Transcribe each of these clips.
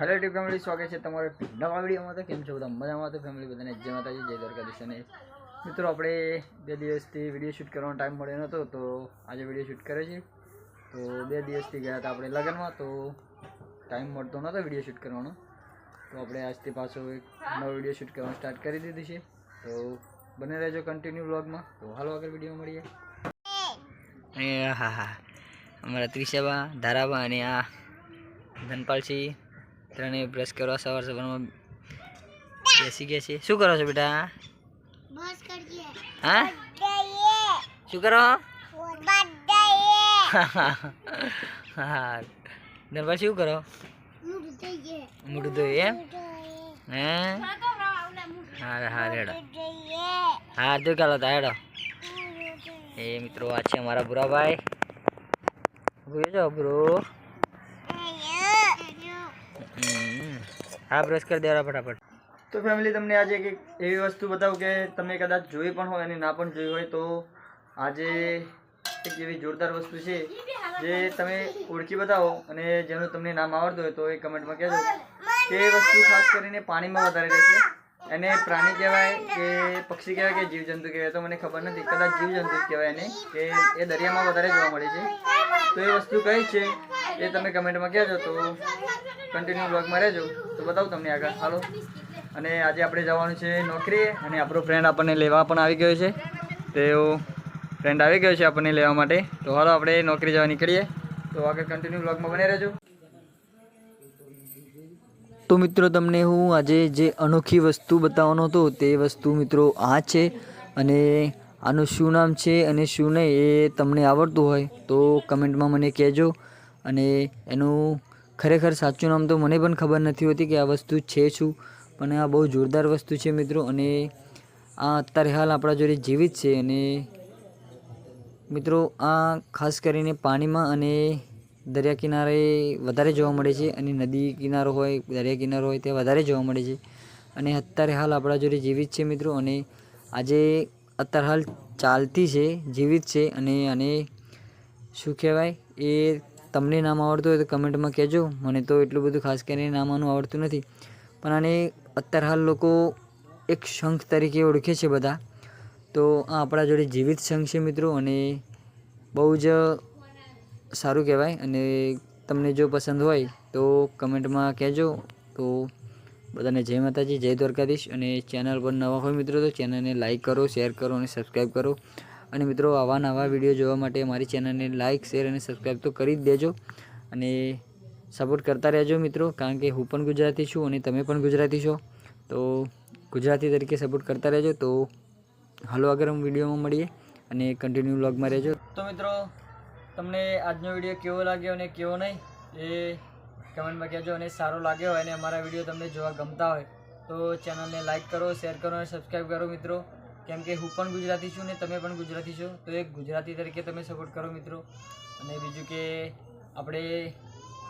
Hello T family સ્વાગત છે તમારે નવા વિડીયોમાં તો કેમ છો બધા? મજામાં તો ફેમિલી બધાને? જય માતાજી, જય દ્વારકાધીશ અને મિત્રો, આપણે બે દિવસથી વીડિયો શૂટ કરવાનો ટાઈમ મળ્યો નહોતો, તો આજે વીડિયો શૂટ કરે છે. તો બે દિવસથી ગયા હતા આપણે લગ્નમાં, તો ટાઈમ મળતો નહોતો વીડિયો શૂટ કરવાનો. તો આપણે આજથી પાછો એક નવો વીડિયો શૂટ કરવાનું સ્ટાર્ટ કરી દીધું છે. તો બને રહેજો કન્ટિન્યુ વ્લોગમાં તો હાલો આગળ વીડિયો મળીએ. હા હા. અમારા ત્રિશાબા, ધારાબા અને આ ધનપાલસિંહ ત્રણેય બ્રશ કરવા સવાર સવારમાં બેસી ગયા છે શું કરો છો બેટા? હા? શું કરો? હા. ધનપાલ શું કરો? મોટું તો એમ? હે? હા હા રેડો હા તું ચાલો તા હેડો. એ મિત્રો આ છે અમારા બુરાભાઈ ભૂયો છો બ્રો. હા બ્રશ કરી દેવા ફટાફટ. તો ફેમિલી તમને આજે એક એવી વસ્તુ બતાવું કે તમે કદાચ જોઈ પણ હોય અને ના પણ જોઈ હોય, તો આજે એક એવી જોરદાર વસ્તુ છે જે તમે ઓળખી બતાવો અને જેનું તમને નામ આવડતું હોય, તો એ કમેન્ટમાં કહેજો કે વસ્તુ ખાસ કરીને પાણીમાં વધારે રહેશે એને પ્રાણી કહેવાય કે પક્ષી કહેવાય કે જીવજંતુ કહેવાય, તો મને ખબર નથી. કદાચ જીવજંતુ કહેવાય એને, કે એ દરિયામાં વધારે જોવા મળે છે. તો એ વસ્તુ કઈ છે એ તમે કમેન્ટમાં કહેજો. તો કન્ટિન્યુ બ્લોગમાં રહેજો. તો બતાવું તમને આગળ. હાલો. અને આજે આપણે જવાનું છે નોકરીએ અને આપણો ફ્રેન્ડ આપણને લેવા પણ આવી ગયો છે. તેઓ ફ્રેન્ડ આવી ગયો છે આપણને લેવા માટે. તો હાલો, આપણે નોકરી જવા નીકળીએ તો આગળ કન્ટિન્યુ બ્લોગમાં બને રહેજો. તો મિત્રો, તમને હું આજે જે અનોખી વસ્તુ બતાવવાનો હતો, તે વસ્તુ મિત્રો આ છે. અને આનું શું નામ છે અને શું નહીં એ તમને આવડતું હોય તો કમેન્ટમાં મને કહેજો. અને એનું ખરેખર સાચું નામ તો મને પણ ખબર નથી હોતી કે આ વસ્તુ છે શું, પણ આ બહુ જોરદાર વસ્તુ છે મિત્રો અને આ અત્યારે હાલ આપણા જોડે જીવિત છે અને મિત્રો આ ખાસ કરીને પાણીમાં અને દરિયા કિનારે વધારે જોવા મળે છે અને નદી કિનારો હોય, દરિયા કિનારો હોય તે વધારે જોવા મળે છે અને અત્યારે હાલ આપણા જોડે જીવિત છે મિત્રો અને આજે અત્યારે હાલ ચાલતી છે, જીવિત છે અને આને શું કહેવાય, એ તમને નામ આવડતું હોય તો કમેન્ટમાં કહેજો. મને તો એટલું બધું ખાસ કરીને નામ આનું આવડતું નથી. પણ આને અત્યારે હાલ લોકો એક શંખ તરીકે ઓળખે છે બધા. તો આ આપણા જોડે જીવિત શંખ છે મિત્રો અને બહુ જ સારું કહેવાય. અને તમને જો પસંદ હોય તો કમેન્ટમાં કહેજો. તો બધાને જય માતાજી, જય દ્વારકાધીશ. અને ચેનલ પર નવા હોય મિત્રો તો ચેનલને લાઇક કરો, શેર કરો અને સબસ્ક્રાઈબ કરો. અને મિત્રો આવા નવા વીડિયો જોવા માટે મારી ચેનલને લાઇક શેર અને સબસ્ક્રાઈબ તો કરી જ દેજો. અને સપોર્ટ કરતા રહેજો મિત્રો, કારણ કે હું પણ ગુજરાતી છું અને તમે પણ ગુજરાતી છો. તો ગુજરાતી તરીકે સપોર્ટ કરતા રહેજો. તો હાલો આગળ હું વિડીયોમાં મળીએ અને કન્ટિન્યુ વ્લોગમાં રહેજો. તો મિત્રો, તમને આજનો વીડિયો કેવો લાગ્યો અને કેવો નહીં એ કમેન્ટમાં કહેજો અને સારો લાગ્યો હોય અને અમારા વીડિયો તમને જોવા ગમતા હોય તો ચેનલને લાઇક કરો, શેર કરો અને સબસ્ક્રાઈબ કરો મિત્રો. કેમ કે હું પણ ગુજરાતી છું ને તમે પણ ગુજરાતી છો, તો એક ગુજરાતી તરીકે તમે સપોર્ટ કરો મિત્રો. અને બીજું કે આપણે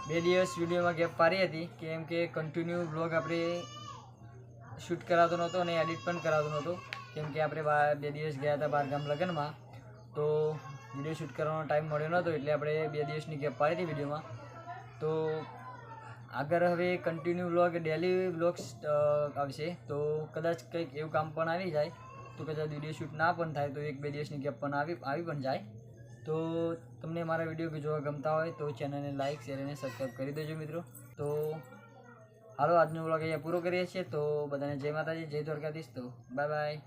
બે દિવસ વિડીયોમાં ગેપ પાડી હતી, કેમ કે કન્ટિન્યુ બ્લોગ આપણે શૂટ કરાવતો નહોતો અને એડિટ પણ કરાવતો નહોતો. કેમ કે આપણે બા- દિવસ ગયા હતા બાર ગામ લગ્નમાં, તો વીડિયો શૂટ કરવાનો ટાઈમ મળ્યો નહોતો, એટલે આપણે બે દિવસની ગેપ પાડી હતી વિડીયોમાં. તો આગળ હવે કન્ટિન્યુ વ્લોગ ડેલી વ્લોગ્સ આવશે. તો કદાચ કંઈક એવું કામ પણ આવી જાય. તો કદાચ વીડિયો શૂટ ના પણ થાય તો એક બે દિવસની ગેપ પણ આવી આવી પણ જાય. તો તમને મારા વીડિયો જોવા ગમતા હોય તો ચેનલને લાઇક શેર અને સબસ્ક્રાઈબ કરી દેજો મિત્રો. તો હાલો આજનો વ્લોગ અહીંયા પૂરો કરીએ છીએ. તો બધાને જય માતાજી, જય દ્વારકાધીશ. તો બાય બાય